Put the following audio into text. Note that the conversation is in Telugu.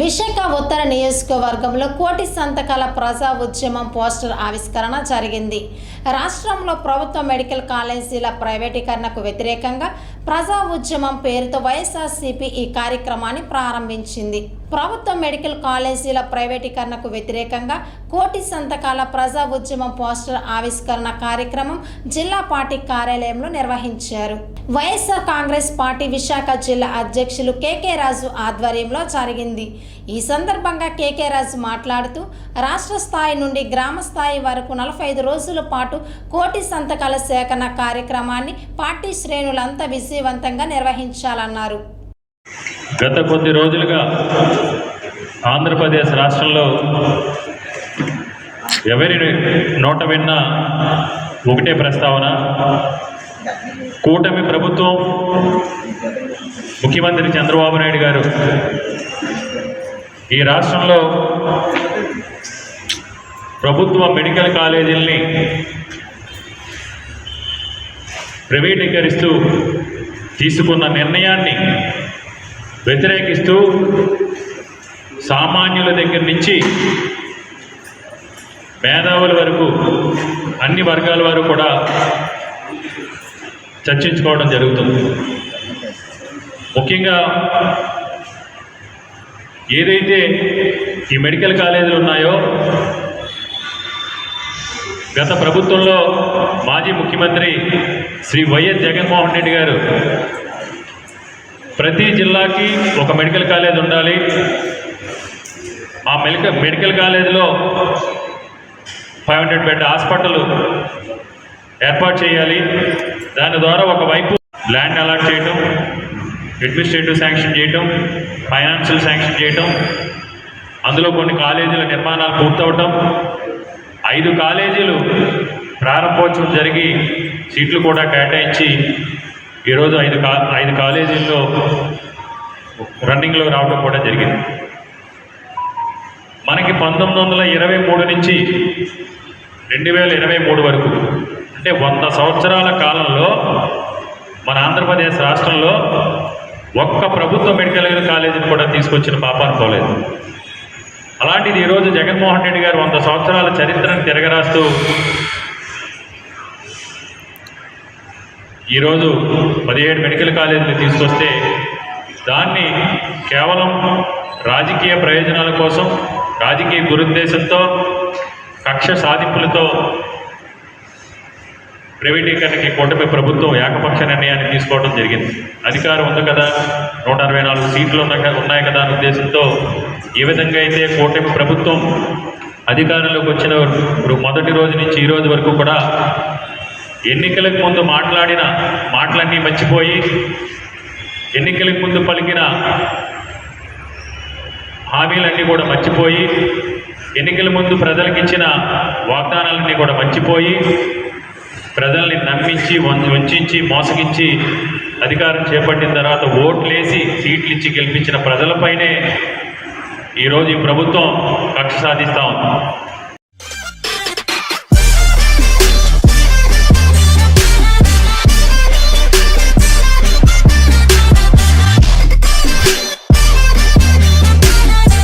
విశాఖ ఉత్తర నియోజకవర్గంలో కోటి సంతకాల ప్రజా ఉద్యమం పోస్టర్ ఆవిష్కరణ జరిగింది. రాష్ట్రంలో ప్రభుత్వ మెడికల్ కాలేజీల ప్రైవేటీకరణకు వ్యతిరేకంగా ప్రజా ఉద్యమం పేరుతో వైఎస్ఆర్సీపీ ఈ కార్యక్రమాన్ని ప్రారంభించింది. ప్రభుత్వ మెడికల్ కాలేజీల ప్రైవేటీకరణకు వ్యతిరేకంగా కోటి సంతకాల ప్రజా ఉద్యమం పోస్టర్ ఆవిష్కరణ కార్యక్రమం జిల్లా పార్టీ కార్యాలయంలో నిర్వహించారు. వైఎస్ఆర్ కాంగ్రెస్ పార్టీ విశాఖ జిల్లా అధ్యక్షులు కేకే రాజు ఆధ్వర్యంలో జరిగింది. ఈ సందర్భంగా కేకే రాజు మాట్లాడుతూ రాష్ట్ర స్థాయి నుండి గ్రామ స్థాయి వరకు నలభై ఐదు రోజుల పాటు కోటి సంతకాల సేకరణ కార్యక్రమాన్ని పార్టీ శ్రేణులంతా విజయవంతంగా నిర్వహించాలన్నారు. గత కొద్ది రోజులుగా ఆంధ్రప్రదేశ్ రాష్ట్రంలో ఎవరి నోట విన్నా ఒకటే ప్రస్తావన కూటమి ప్రభుత్వం ముఖ్యమంత్రి చంద్రబాబు నాయుడు గారు ఈ రాష్ట్రంలో ప్రభుత్వ మెడికల్ కాలేజీల్ని ప్రైవేటీకరిస్తూ తీసుకున్న నిర్ణయాన్ని వ్యతిరేకిస్తూ సామాన్యుల దగ్గర నుంచి మేధావుల వరకు అన్ని వర్గాల వారు కూడా చర్చించుకోవడం జరుగుతుంది. ముఖ్యంగా ఏదైతే ఈ మెడికల్ కాలేజీలు ఉన్నాయో గత ప్రభుత్వంలో మాజీ ముఖ్యమంత్రి శ్రీ వైఎస్ జగన్మోహన్ రెడ్డి గారు ప్రతి జిల్లాకి ఒక మెడికల్ కాలేజ్ ఉండాలి. ఆ మెడికల్ మెడికల్ కాలేజీలో ఫైవ్ హండ్రెడ్ బెడ్ హాస్పిటల్ ఏర్పాటు చేయాలి. దాని ద్వారా ఒకవైపు ల్యాండ్ అలాట్ చేయటం అడ్మినిస్ట్రేటివ్ శాంక్షన్ చేయటం ఫైనాన్షియల్ శాంక్షన్ చేయటం అందులో కొన్ని కాలేజీల నిర్మాణాలు పూర్తవటం ఐదు కాలేజీలు ప్రారంభోత్సవం జరిగి సీట్లు కూడా కేటాయించి ఈరోజు ఐదు కా ఐదు కాలేజీల్లో రన్నింగ్లో రావడం కూడా జరిగింది. మనకి పంతొమ్మిది వందల ఇరవై మూడు నుంచి రెండు వేల ఇరవై మూడు వరకు అంటే వంద సంవత్సరాల కాలంలో మన ఆంధ్రప్రదేశ్ రాష్ట్రంలో ఒక్క ప్రభుత్వ మెడికల్ కాలేజీని కూడా తీసుకొచ్చిన పాపాన్ని పోలేదు అలాంటిది ఈరోజు జగన్మోహన్ రెడ్డి గారు వంద సంవత్సరాల చరిత్రను తిరగరాస్తూ ఈరోజు పదిహేడు మెడికల్ కాలేజీని తీసుకొస్తే దాన్ని కేవలం రాజకీయ ప్రయోజనాల కోసం రాజకీయ దురుద్దేశంతో కక్ష సాధింపులతో ప్రైవేటీకరణకి కూటమి ప్రభుత్వం ఏకపక్ష నిర్ణయాన్ని తీసుకోవడం జరిగింది. అధికారం ఉంది కదా నూట అరవై నాలుగు సీట్లు ఉన్నాయి కదా అనే ఉద్దేశంతో ఏ విధంగా అయితే కూటమి ప్రభుత్వం అధికారంలోకి వచ్చిన ఇప్పుడు మొదటి రోజు నుంచి ఈ రోజు వరకు కూడా ఎన్నికలకు ముందు మాట్లాడిన మాటలన్నీ మర్చిపోయి ఎన్నికలకు ముందు పలికిన హామీలన్నీ కూడా మర్చిపోయి ఎన్నికల ముందు ప్రజలకు ఇచ్చిన వాగ్దానాలన్నీ కూడా మర్చిపోయి ప్రజల్ని నమ్మించి వం- వంచించి మోసగించి అధికారం చేపట్టిన తర్వాత ఓట్లేసి సీట్లు ఇచ్చి గెలిపించిన ప్రజలపైనే ఈరోజు ఈ ప్రభుత్వం కక్ష సాధిస్తూ ఉంది.